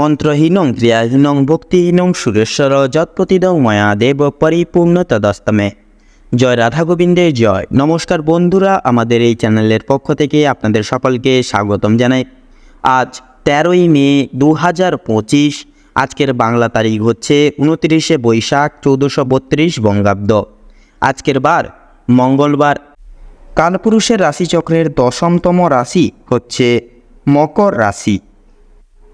মন্ত্রহীনং ক্রিয়াহীনং ভক্তিহীনং সুরেশ্বর যৎপ্রতিদং ময়া দেব পরিপূর্ণ তদস্তমে জয় রাধা গোবিন্দের জয়। নমস্কার বন্ধুরা, আমাদের এই চ্যানেলের পক্ষ থেকে আপনাদের সকলকে স্বাগতম জানাই। আজ তেরোই মে দু হাজার পঁচিশ, আজকের বাংলা তারিখ হচ্ছে উনত্রিশে বৈশাখ চৌদ্দশো বত্রিশ বঙ্গাব্দ। আজকের বার মঙ্গলবার। কালপুরুষের রাশিচক্রের দশমতম রাশি হচ্ছে মকর রাশি।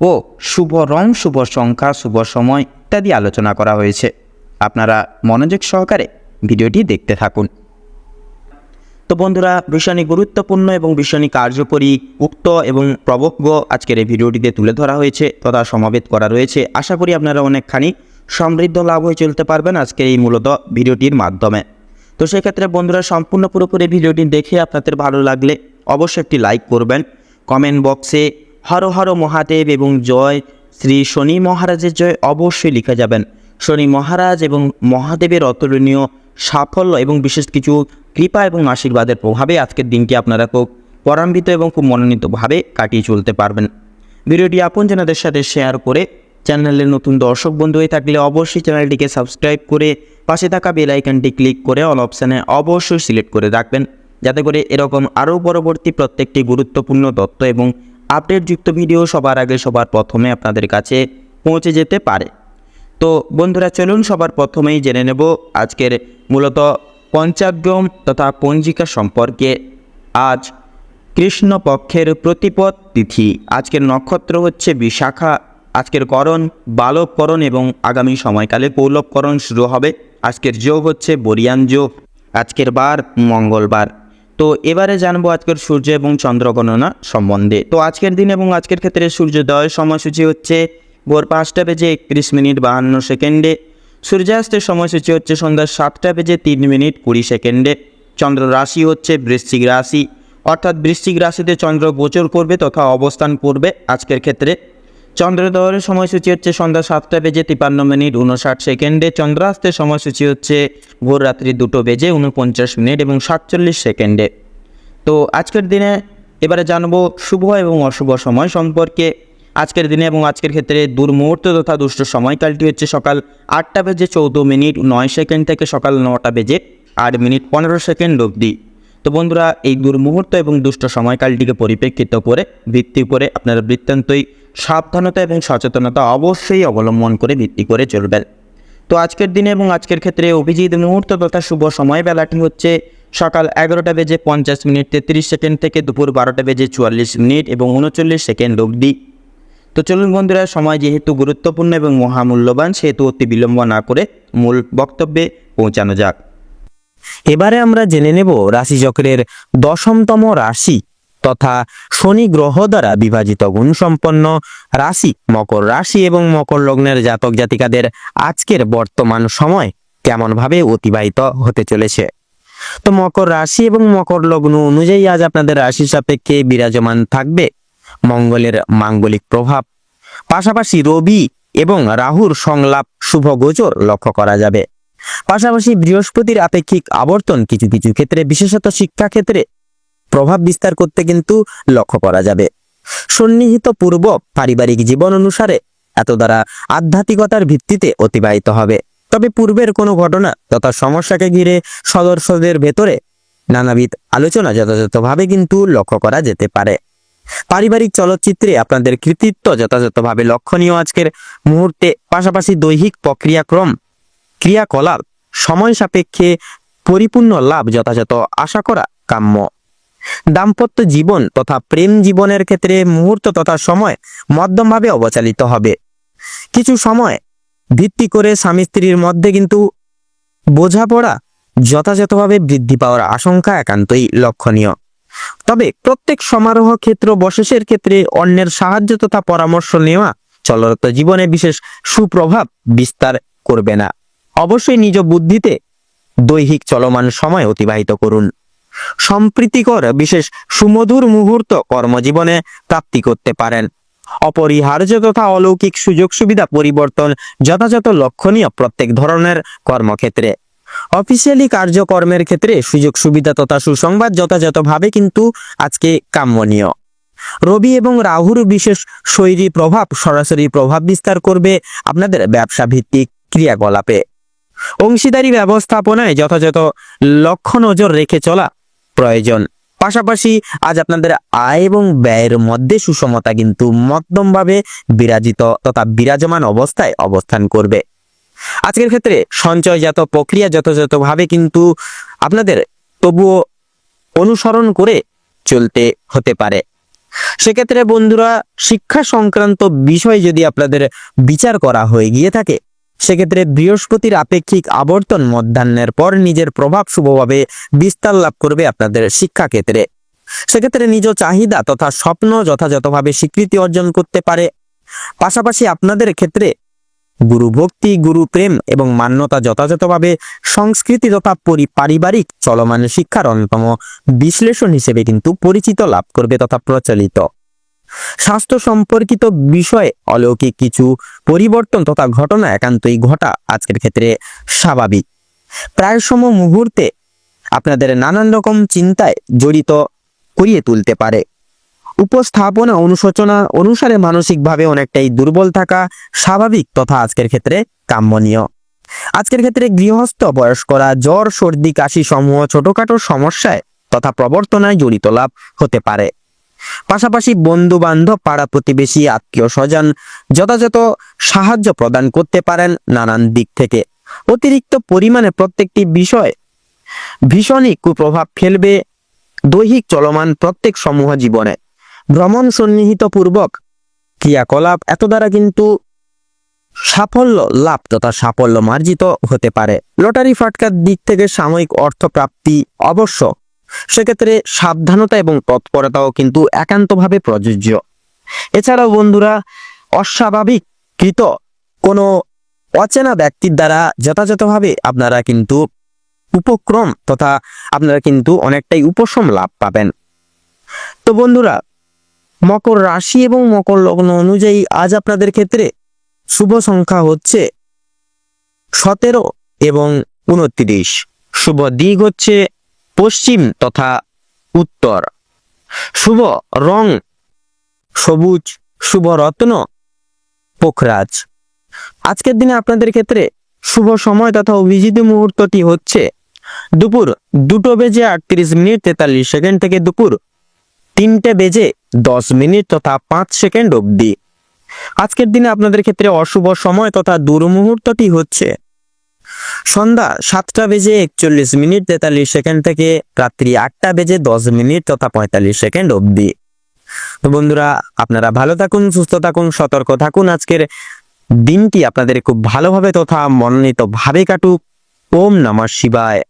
ও শুভ রং, শুভ সংখ্যা, শুভ সময় ইত্যাদি আলোচনা করা হয়েছে। আপনারা মনোযোগ সহকারে ভিডিওটি দেখতে থাকুন। তো বন্ধুরা, ভীষণই গুরুত্বপূর্ণ এবং ভীষণই কার্যকরী, উক্ত এবং প্রবজ্ঞ আজকের এই ভিডিওটিতে তুলে ধরা হয়েছে, তথা সমাবেত করা রয়েছে। আশা করি আপনারা অনেকখানি সমৃদ্ধ লাভ হয়ে চলতে পারবেন আজকের এই মূলত ভিডিওটির মাধ্যমে। তো সেক্ষেত্রে বন্ধুরা, সম্পূর্ণ পুরোপুরি ভিডিওটি দেখে আপনাদের ভালো লাগলে অবশ্যই একটি লাইক করবেন। কমেন্ট বক্সে হর হর মহাদেব এবং জয় শ্রী শনি মহারাজের জয় অবশ্যই লিখে যাবেন। শনি মহারাজ এবং মহাদেবের অতুলনীয় সাফল্য এবং বিশেষ কিছু কৃপা এবং আশীর্বাদের প্রভাবে আজকের দিনটি আপনারা খুব পরাম্বিত এবং খুব মনোনীতভাবে কাটিয়ে চলতে পারবেন। ভিডিওটি আপনজনদের সাথে শেয়ার করে চ্যানেলের নতুন দর্শক বন্ধু হয়ে থাকলে অবশ্যই চ্যানেলটিকে সাবস্ক্রাইব করে পাশে থাকা বেল আইকনটি ক্লিক করে অল অপশানে অবশ্যই সিলেক্ট করে রাখবেন। যাতে করে এরকম আরও পরবর্তী প্রত্যেকটি গুরুত্বপূর্ণ তথ্য এবং আপডেটযুক্ত ভিডিও সবার আগে, সবার প্রথমে আপনাদের কাছে পৌঁছে যেতে পারে। তো বন্ধুরা, চলুন সবার প্রথমেই জেনে নেব আজকের মূলত পঞ্চাগ্রম তথা পঞ্জিকা সম্পর্কে। আজ কৃষ্ণপক্ষের প্রতিপদ তিথি, আজকের নক্ষত্র হচ্ছে বিশাখা। আজকের করণ বালককরণ এবং আগামী সময়কালে পৌলভকরণ শুরু হবে। আজকের যোগ হচ্ছে বরিয়ান যোগ। আজকের বার মঙ্গলবার। তো এবারে জানব আজকের সূর্য এবং চন্দ্র গণনা সম্বন্ধে। তো আজকের দিন এবং আজকের ক্ষেত্রে সূর্যোদয় সময়সূচি হচ্ছে ভোর পাঁচটা বেজে একত্রিশ মিনিট বাহান্ন সেকেন্ডে। সূর্যাস্তের সময়সূচি হচ্ছে সন্ধ্যা সাতটা বেজে তিন মিনিট কুড়ি সেকেন্ডে। চন্দ্র রাশি হচ্ছে বৃশ্চিক রাশি। অর্থাৎ বৃশ্চিক রাশিতে চন্দ্র গোচর করবে তথা অবস্থান করবে আজকের ক্ষেত্রে। চন্দ্রোদয়ের সময়সূচি হচ্ছে সন্ধ্যা সাতটা বেজে তিপান্ন মিনিট উনষাট সেকেন্ডে। চন্দ্রাস্তের সময়সূচি হচ্ছে ভোর রাত্রি দুটো বেজে উনপঞ্চাশ মিনিট এবং সাতচল্লিশ সেকেন্ডে। তো আজকের দিনে এবারে জানব শুভ এবং অশুভ সময় সম্পর্কে। আজকের দিনে এবং আজকের ক্ষেত্রে দুর্মুহূর্ত তথা দুষ্ট সময়কালটি হচ্ছে সকাল আটটা বেজে চৌদ্দ মিনিট নয় সেকেন্ড থেকে সকাল নটা বেজে আট মিনিট পনেরো সেকেন্ড অবধি। তো বন্ধুরা, এই দুর্মুহূর্ত এবং দুষ্ট সময়কালটিকে পরিপ্রেক্ষিত করে, ভিত্তি করে আপনারা বৃত্তান্তই সাবধানতা এবং সচেতনতা অবশ্যই অবলম্বন করে ভিত্তি করে চলবেন তো আজকের দিনে এবং আজকের ক্ষেত্রে অভিজিৎ মুহূর্ত তথা শুভ সময় বেলাটি হচ্ছে সকাল এগারোটা বেজে পঞ্চাশ মিনিট তেত্রিশ সেকেন্ড থেকে দুপুর বারোটা বেজে চুয়াল্লিশ মিনিট এবং উনচল্লিশ সেকেন্ড অবধি। তো চলুন বন্ধুরা, সময় যেহেতু গুরুত্বপূর্ণ এবং মহামূল্যবান, সেহেতু অতি বিলম্ব না করে মূল বক্তব্যে পৌঁছানো যাক। এবারে আমরা জেনে নেব রাশিচক্রের দশমতম রাশি তথা শনি গ্রহ দ্বারা বিভাজিত গুণসম্পন্ন রাশি, মকর রাশি এবং মকর লগ্নের জাতক জাতিকাদের আজকের বর্তমান সময় কেমনভাবে অতিবাহিত হতে চলেছে? তো মকর রাশি এবং মকর লগ্ন অনুযায়ী আজ আপনাদের রাশি সাপেক্ষে বিরাজমান থাকবে মঙ্গলের মাঙ্গলিক প্রভাব। পাশাপাশি রবি এবং রাহুর সংলাপ শুভ গোচর লক্ষ্য করা যাবে। পাশাপাশি বৃহস্পতির আপেক্ষিক আবর্তন কিছু কিছু ক্ষেত্রে, বিশেষত শিক্ষা ক্ষেত্রে প্রভাব বিস্তার করতে কিন্তু লক্ষ্য করা যাবে। সন্নিহিত পূর্ব পারিবারিক জীবন অনুসারে এত দ্বারা আধ্যাত্মিকতার ভিত্তিতে অতিবাহিত হবে। তবে পূর্বের কোনো ঘটনা তথা সমস্যাকে ঘিরে সদস্যদের ভেতরে নানাবিধ আলোচনা যথাযথভাবে কিন্তু লক্ষ্য করা যেতে পারে। পারিবারিক চলচ্চিত্রে আপনাদের কৃতিত্ব যথাযথভাবে লক্ষণীয় আজকের মুহূর্তে। পাশাপাশি দৈহিক প্রক্রিয়াক্রম, ক্রিয়াকলাপ, সময় সাপেক্ষে পরিপূর্ণ লাভ যথাযথ আশা করা কাম্য। দাম্পত্য জীবন তথা প্রেম জীবনের ক্ষেত্রে মুহূর্ত তথা সময় মধ্যমভাবে অবচালিত হবে। কিছু সময় ভিত্তি করে স্বামী স্ত্রীর মধ্যে কিন্তু বোঝাপড়া যথাযথভাবে বৃদ্ধি পাওয়ার আশঙ্কা একান্তই লক্ষণীয়। তবে প্রত্যেক সমারোহ ক্ষেত্র বশেষের ক্ষেত্রে অন্যের সাহায্য তথা পরামর্শ নেওয়া চলরত জীবনে বিশেষ সুপ্রভাব বিস্তার করবে না। অবশ্যই নিজ বুদ্ধিতে দৈহিক চলমান সময় অতিবাহিত করুন। সম্প্রীতিকর বিশেষ সুমধুর মুহূর্ত কর্মজীবনে প্রাপ্তি করতে পারেন। অপরিহার্য তথা অলৌকিক সুযোগ সুবিধা পরিবর্তন যথাযথ লক্ষণীয় প্রত্যেক ধরনের কর্মক্ষেত্রে। অফিসিয়ালি কার্যকর্মের ক্ষেত্রে সুযোগ সুবিধা তথা সুসংবাদ যথাযথভাবে কিন্তু আজকে কাম্যনীয়। রবি এবং রাহুর বিশেষ শৈলী প্রভাব সরাসরি প্রভাব বিস্তার করবে আপনাদের ব্যবসা ভিত্তিক ক্রিয়াকলাপে। অংশীদারি ব্যবস্থাপনায় যথাযথ লক্ষ্য নজর রেখে চলা প্রয়োজন। পাশাপাশি আজ আপনাদের আয় এবং ব্যয়ের মধ্যে সুষমতা কিন্তু মধ্যমভাবে বিরাজিত তথা বিরাজমান অবস্থায় অবস্থান করবে। আজকের ক্ষেত্রে সঞ্চয়জাত প্রক্রিয়া যথাযথভাবে কিন্তু আপনাদের তবুও অনুসরণ করে চলতে হতে পারে। সেক্ষেত্রে বন্ধুরা, শিক্ষা সংক্রান্ত বিষয় যদি আপনাদের বিচার করা হয়ে গিয়ে থাকে সেক্ষেত্রে বৃহস্পতির আপেক্ষিক আবর্তন মধ্যাহ্নের পর নিজের প্রভাব শুভভাবে বিস্তার লাভ করবে আপনাদের শিক্ষাক্ষেত্রে। সেক্ষেত্রে নিজ চাহিদা তথা স্বপ্ন যথাযথভাবে স্বীকৃতি অর্জন করতে পারে। পাশাপাশি আপনাদের ক্ষেত্রে গুরু ভক্তি, গুরু প্রেম এবং মান্যতা যথাযথভাবে সংস্কৃতি তথা পরি- পারিবারিক চলমান শিক্ষার অন্যতম বিশ্লেষণ হিসেবে কিন্তু পরিচিত লাভ করবে তথা প্রচলিত। স্বাস্থ্য সম্পর্কিত বিষয়ে অলৌকিক কিছু পরিবর্তন তথা ঘটনা একান্তই ঘটা আজকের ক্ষেত্রে স্বাভাবিক। প্রায় সম মুহূর্তে আপনাদের নানান রকম চিন্তায় জড়িত করিয়ে তুলতে পারে। উপস্থাপনা অনুশোচনা অনুসারে মানসিকভাবে অনেকটাই দুর্বল থাকা স্বাভাবিক তথা আজকের ক্ষেত্রে কাম্যনীয় আজকের ক্ষেত্রে গৃহস্থ, বয়স্করা, জ্বর, সর্দি, কাশি সমূহ ছোটখাটো সমস্যায় তথা প্রবর্তনায় জড়িত লাভ হতে পারে। পাশাপাশি বন্ধু বান্ধব পাড়া প্রতিবেশী, আত্মীয় স্বজন যথাযথ সাহায্য প্রদান করতে পারেন নানান দিক থেকে। অতিরিক্ত পরিমাণে প্রত্যেকটি বিষয় ভীষণই কুপ্রভাব ফেলবে দৈহিক চলমান প্রত্যেক সমূহ জীবনে। ভ্রমণ সন্নিহিত পূর্বক ক্রিয়াকলাপ এত দ্বারা কিন্তু সাফল্য লাভ তথা সাফল্য মার্জিত হতে পারে। লটারি ফাটকার দিক থেকে সাময়িক অর্থ প্রাপ্তি অবশ্য সেক্ষেত্রে সাবধানতা এবং তৎপরতাও কিন্তু একান্তভাবে প্রযোজ্য। এছাড়াও বন্ধুরা, অস্বাভাবিক কৃত কোনো অচেনা ব্যক্তির দ্বারা যথাযথভাবে আপনারা কিন্তু উপক্রম তথা আপনারা কিন্তু অনেকটাই উপশম লাভ পাবেন। তো বন্ধুরা, মকর রাশি এবং মকর লগ্ন অনুযায়ী আজ আপনাদের ক্ষেত্রে শুভ সংখ্যা হচ্ছে সতেরো এবং উনত্রিশ। শুভ দিক হচ্ছে পশ্চিম তথা উত্তর। শুভ রং সবুজ, শুভ রত্ন পোখরাজ। আজকের দিনে আপনাদের ক্ষেত্রে শুভ সময় তথা অভিজিৎ মুহূর্তটি হচ্ছে দুপুর দুটো বেজে আটত্রিশ মিনিট তেতাল্লিশ সেকেন্ড থেকে দুপুর তিনটে বেজে দশ মিনিট তথা পাঁচ সেকেন্ড অবধি। আজকের দিনে আপনাদের ক্ষেত্রে অশুভ সময় তথা দুর্মুহূর্তটি হচ্ছে সন্ধ্যা সাতটা বেজে একচল্লিশ মিনিট তেতাল্লিশ সেকেন্ড থেকে রাত্রি আটটা বেজে দশ মিনিট তথা পঁয়তাল্লিশ সেকেন্ড অবধি। তো বন্ধুরা, আপনারা ভালো থাকুন, সুস্থ থাকুন, সতর্ক থাকুন। আজকের দিনটি আপনাদের খুব ভালোভাবে তথা মনোনীত ভাবে কাটুক। ওম নমঃ শিবায়।